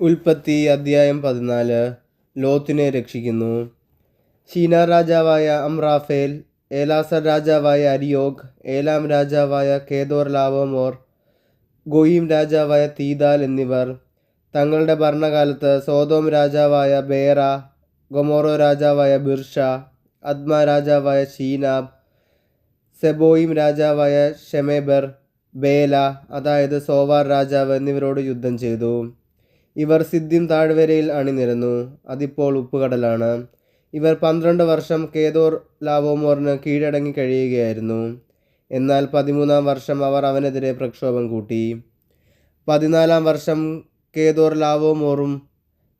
ഉൽപ്പത്തി അദ്ധ്യായം പതിനാല്. ലോത്തിനെ രക്ഷിക്കുന്നു. ഷീന രാജാവായ അംറാഫേൽ ഏലാസർ രാജാവായ അരിയോഗ് ഏലാം രാജാവായ കേദോർ ലാവോമോർ ഗോയിം രാജാവായ തീദാൽ എന്നിവർ. തങ്ങളുടെ ഭരണകാലത്ത് സോതോം രാജാവായ ബേറ ഗൊമോറോ രാജാവായ ബിർഷ അദ്മ രാജാവായ ഷീനാബ് സെബോയിം രാജാവായ ഷെമേബർ ബേല അതായത് സോവാർ രാജാവ് എന്നിവരോട് യുദ്ധം ചെയ്തു. ഇവർ സിദ്ധിം താഴ്വരയിൽ അണിനിരന്നു. അതിപ്പോൾ ഉപ്പുകടലാണ്. ഇവർ പന്ത്രണ്ട് വർഷം കേദോർ ലാവോമോറിന് കീഴടങ്ങി കഴിയുകയായിരുന്നു. എന്നാൽ പതിമൂന്നാം വർഷം അവർ അവനെതിരെ പ്രക്ഷോഭം കൂട്ടി. പതിനാലാം വർഷം കേദോർ ലാവോമോറും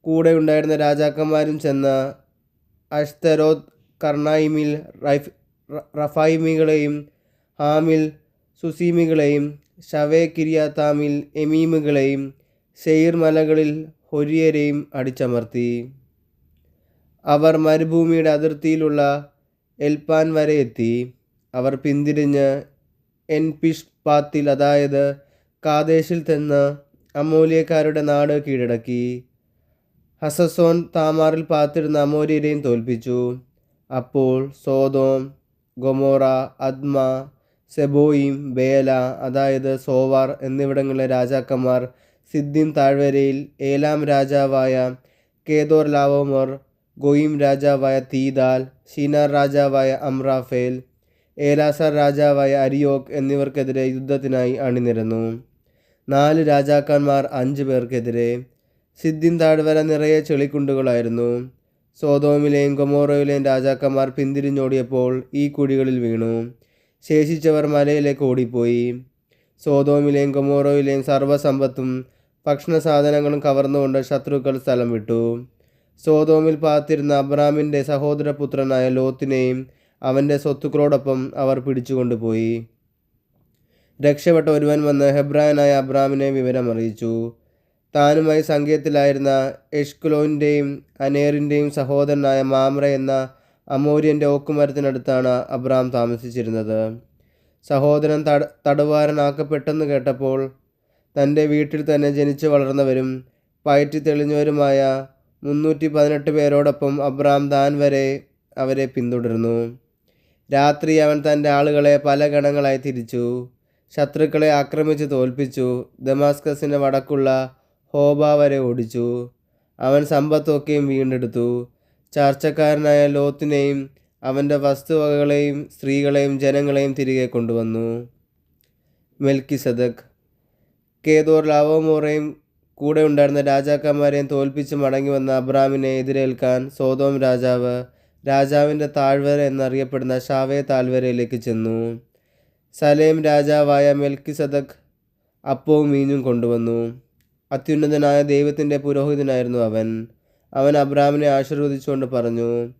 കൂടെ ഉണ്ടായിരുന്ന രാജാക്കന്മാരും ചെന്ന് അഷ്തരോത് കർണായിമിൽ റൈഫ് റഫായിമികളെയും ഹാമിൽ സുസീമികളെയും ഷവേ കിരിയാത്താമിൽ എമീമുകളെയും സെയിർ മലകളിൽ ഹൊരിയരെയും അടിച്ചമർത്തി. അവർ മരുഭൂമിയുടെ അതിർത്തിയിലുള്ള എൽപാൻ വരെ എത്തി. അവർ പിന്തിരിഞ്ഞ് എൻപിഷ്പാത്തിൽ അതായത് കാദേശിൽ ചെന്ന് അമൂല്യക്കാരുടെ നാട് കീഴടക്കി. ഹസസോൻ താമാറിൽ പാത്തിരുന്ന അമോര്യരെയും തോൽപ്പിച്ചു. അപ്പോൾ Sodom Gomorrah Admah Zeboiim Bela അതായത് സോവാർ എന്നിവിടങ്ങളിലെ രാജാക്കന്മാർ സിദ്ദിം താഴ്വരയിൽ ഏലാം രാജാവായ കേദോർ ലാവോമോർ ഗോയിം രാജാവായ തീദാൽ ഷീനാർ രാജാവായ അമ്രാഫേൽ ഏലാസർ രാജാവായ അരിയോക്ക് എന്നിവർക്കെതിരെ യുദ്ധത്തിനായി അണിനിരന്നു. നാല് രാജാക്കന്മാർ അഞ്ച് പേർക്കെതിരെ സിദ്ദിൻ താഴ്വര നിറയെ ചെളിക്കുണ്ടുകളായിരുന്നു. സോതോമിലെയും ഗൊമോറോയിലെയും രാജാക്കന്മാർ പിന്തിരിഞ്ഞോടിയപ്പോൾ ഈ കുഴികളിൽ വീണു. ശേഷിച്ചവർ മലയിലേക്ക് ഓടിപ്പോയി. സോതോമിലെയും കൊമോറോയിലെയും സർവസമ്പത്തും ഭക്ഷണ സാധനങ്ങളും കവർന്നുകൊണ്ട് ശത്രുക്കൾ സ്ഥലം വിട്ടു. സോതോമിൽ പാത്തിരുന്ന അബ്രാമിന്റെ സഹോദരപുത്രനായ ലോത്തിനെയും അവന്റെ സ്വത്തുക്കളോടൊപ്പം അവർ പിടിച്ചുകൊണ്ടുപോയി. രക്ഷപ്പെട്ട ഒരുവൻ വന്ന് ഹെബ്രായനായ അബ്രാമിനെ വിവരമറിയിച്ചു. താനുമായി സംഘത്തിലായിരുന്ന എഷ്കുലോന്റെയും അനേറിന്റെയും സഹോദരനായ മാമ്ര എന്ന അമോര്യന്റെ ഓക്കുമരത്തിനടുത്താണ് അബ്രാം താമസിച്ചിരുന്നത്. സഹോദരൻ തട തടവുകാരനാക്കപ്പെട്ടെന്ന് കേട്ടപ്പോൾ തന്റെ വീട്ടിൽ തന്നെ ജനിച്ചു വളർന്നവരും പയറ്റി തെളിഞ്ഞവരുമായ മുന്നൂറ്റി പതിനെട്ട് പേരോടൊപ്പം അബ്രാം ദാൻ വരെ അവരെ പിന്തുടരുന്നു രാത്രി അവൻ തന്റെ ആളുകളെ പല ഗണങ്ങളായി തിരിച്ചു. ശത്രുക്കളെ ആക്രമിച്ച് തോൽപ്പിച്ചു. ദമാസ്കസിന് വടക്കുള്ള ഹോബ വരെ ഓടിച്ചു. അവൻ സമ്പത്തൊക്കെയും വീണ്ടെടുത്തു. ചാർച്ചക്കാരനായ ലോത്തിനെയും അവന്റെ വസ്തുവകകളെയും സ്ത്രീകളെയും ജനങ്ങളെയും തിരികെ കൊണ്ടുവന്നു. മെൽക്കി സദക് കേദോർ ലാവോമോറയും കൂടെ ഉണ്ടായിരുന്ന രാജാക്കന്മാരെയും തോൽപ്പിച്ച് മടങ്ങി വന്ന അബ്രാമിനെ എതിരേൽക്കാൻ സോതോം രാജാവ് രാജാവിന്റെ താഴ്വര എന്നറിയപ്പെടുന്ന ഷാവേ താഴ്വരയിലേക്ക് ചെന്നു. സലേം രാജാവായ മെൽക്കി സദക് അപ്പവും മീനും കൊണ്ടുവന്നു. അത്യുന്നതനായ ദൈവത്തിന്റെ പുരോഹിതനായിരുന്നു അവൻ. അവൻ അബ്രാമിനെ ആശീർവദിച്ചുകൊണ്ട് പറഞ്ഞു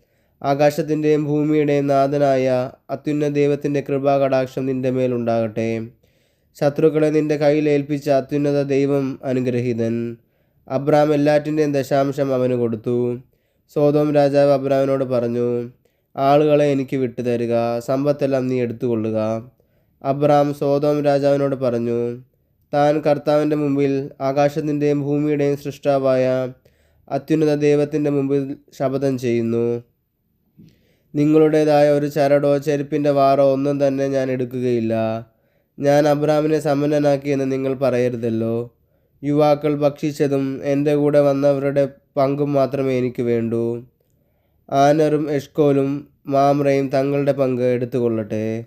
ആകാശത്തിന്റെയും ഭൂമിയുടെയും നാഥനായ അത്യുന്ന ദൈവത്തിന്റെ കൃപാകടാക്ഷം നിന്റെ മേലുണ്ടാകട്ടെ ശത്രുക്കളെ നിന്റെ കയ്യിൽ ഏൽപ്പിച്ച അത്യുന്നത ദൈവം അനുഗ്രഹീതൻ. അബ്രാം എല്ലാറ്റിന്റെയും ദശാംശം അവന് കൊടുത്തു. സോതോം രാജാവ് അബ്രാമിനോട് പറഞ്ഞു ആളുകളെ എനിക്ക് വിട്ടുതരിക സമ്പത്തെല്ലാം നീ എടുത്തുകൊള്ളുക. അബ്രാം സോതോം രാജാവിനോട് പറഞ്ഞു താൻ കർത്താവിന്റെ മുമ്പിൽ ആകാശത്തിന്റെയും ഭൂമിയുടെയും സൃഷ്ടാവായ അത്യുന്നത ദൈവത്തിന്റെ മുമ്പിൽ ശപഥം ചെയ്യുന്നു. നിങ്ങളുടേതായ ഒരു ചരടോ ചെരുപ്പിന്റെ വാറോ ഒന്നും തന്നെ ഞാൻ എടുക്കുകയില്ല. ഞാൻ അബ്രാമിനെ സമ്പന്നനാക്കിയെന്ന് നിങ്ങൾ പറയരുതല്ലോ. യുവാക്കൾ ഭക്ഷിച്ചതും എന്റെ കൂടെ വന്നവരുടെ പങ്കും മാത്രമേ എനിക്ക് വേണ്ടൂ. ആനറും എഷ്കോലും മാമ്രയും തങ്ങളുടെ പങ്ക് എടുത്തുകൊള്ളട്ടെ.